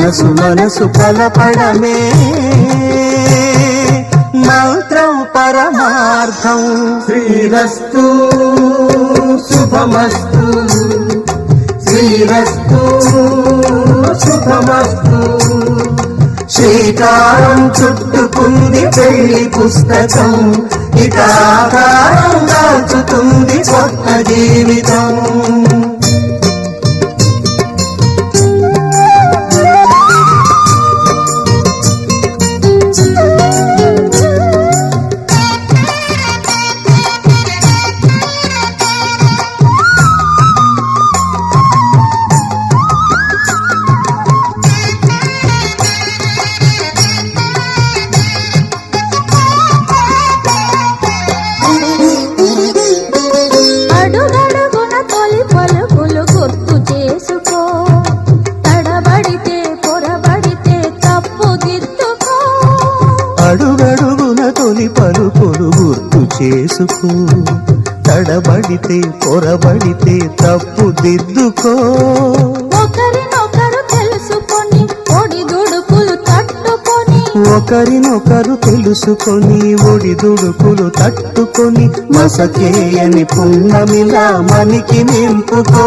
మనసు మనసు బలపడమే మంత్రం పరమార్థం. శ్రీరస్తు శుభమస్తు. శ్రీరస్తు శుభమస్తు. శ్రీకారం చుట్టుకుంది పెళ్ళి పుస్తకం. ఇక ఆకారం దాచుతుంది కొత్త జీవితం. పలుకులు గుర్తు చేసుకో. తడబడితే పొరబడితే తప్పు దిద్దుకో. ఒకరినొకరు తెలుసుకొని ఒడి దుడుకులు తట్టుకొని. ఒకరినొకరు తెలుసుకొని ఒడిదుడుకులు తట్టుకొని. మసకేయని పున్నమిలా మనికి నింపుకో.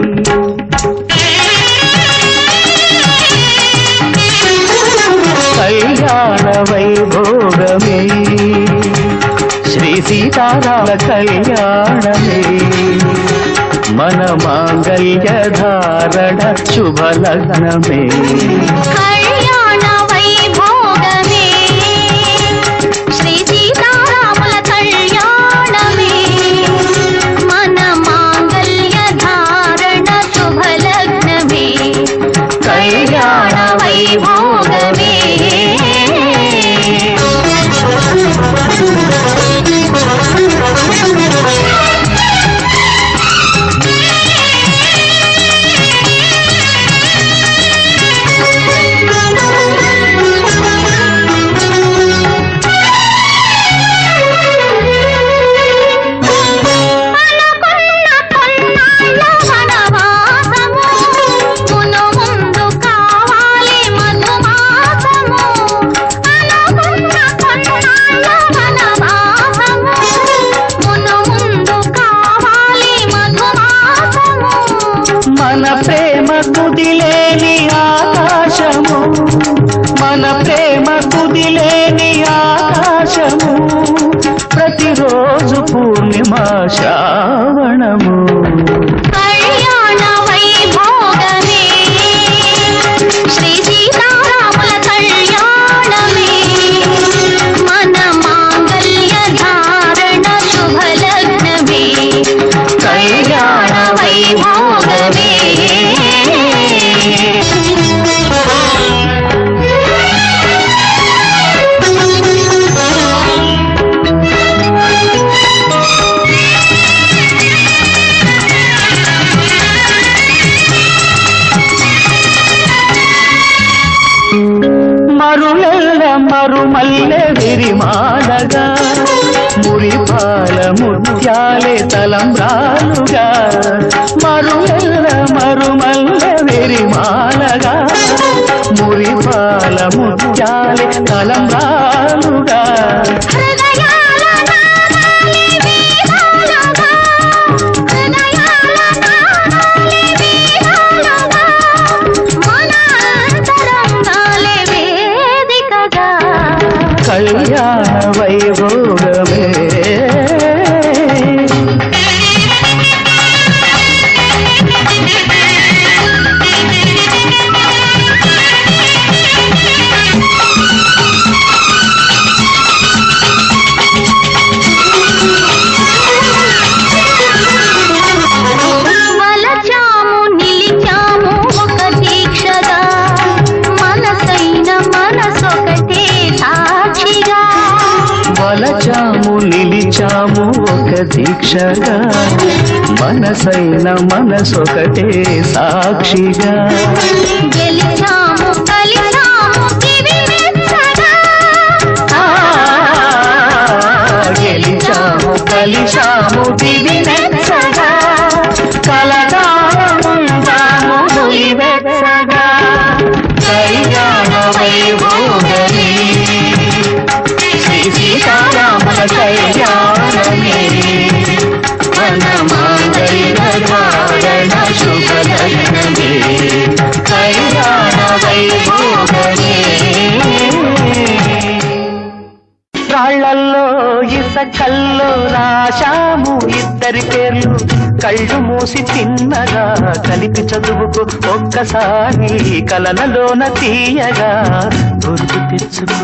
ధారణ శుభ లగ్నమే విరిమాలగా మురిపాల ముత్యాలే తలంబ్రాలుగా మరుమెల్ల మరుమల్ల వెరిమాలగా మురిపాల ముత్యాలే తలంబ్రాలుగా. దీక్షగా మనసైన మనసొకటే సాక్షిగా. కళ్ళు మూసి తిన్నగా కలిపి చదువుకు ఒక్కసారి కలనలోన తీయగా గుర్తు తెచ్చుకో.